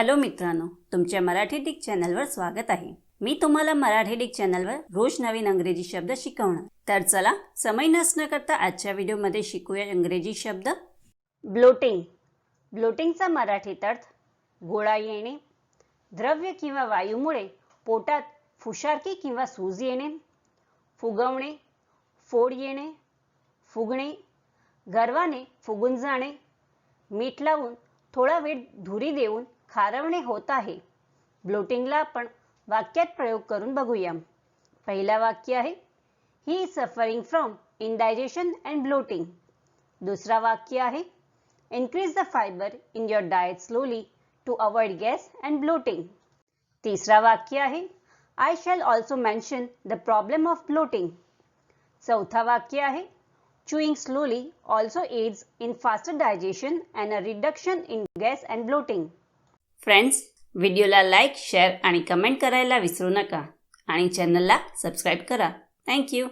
Hello मित्रांनो तुमच्या Marathi Dick चॅनलवर स्वागत आहे. मी तुम्हाला मराठी डिक चॅनलवर रोज नवीन अंग्रेजी शब्द शिकवणार. तर चला समय नसणं करता आजच्या व्हिडिओमध्ये शिकूया इंग्रजी शब्द. ब्लोटिंग. ब्लोटिंगचा मराठीत अर्थ गोळा येणे द्रव्य किंवा वायूमुळे पोटात फुशारकी किंवा सूज येणे फुगवणे फोड येणे फुगणे गर्वाने फुगून जाणे मीठ लावून थोडा वेळ धुरी देऊन खारवणे होत आहे. ब्लोटिंगला आपण वाक्यात प्रयोग करून बघूया. पहिला वाक्य आहे he is suffering from indigestion and bloating दुसरा वाक्य आहे increase the fibre in your diet slowly to avoid gas and bloating तिसरा वाक्य आहे I shall also mention the problem of bloating चौथा वाक्य आहे chewing slowly also aids in faster digestion and a reduction in gas and bloating. Friends व्हिडिओला like share आणि comment करायला विसरू नका आणि चॅनलला सबस्क्राईब करा थँक्यू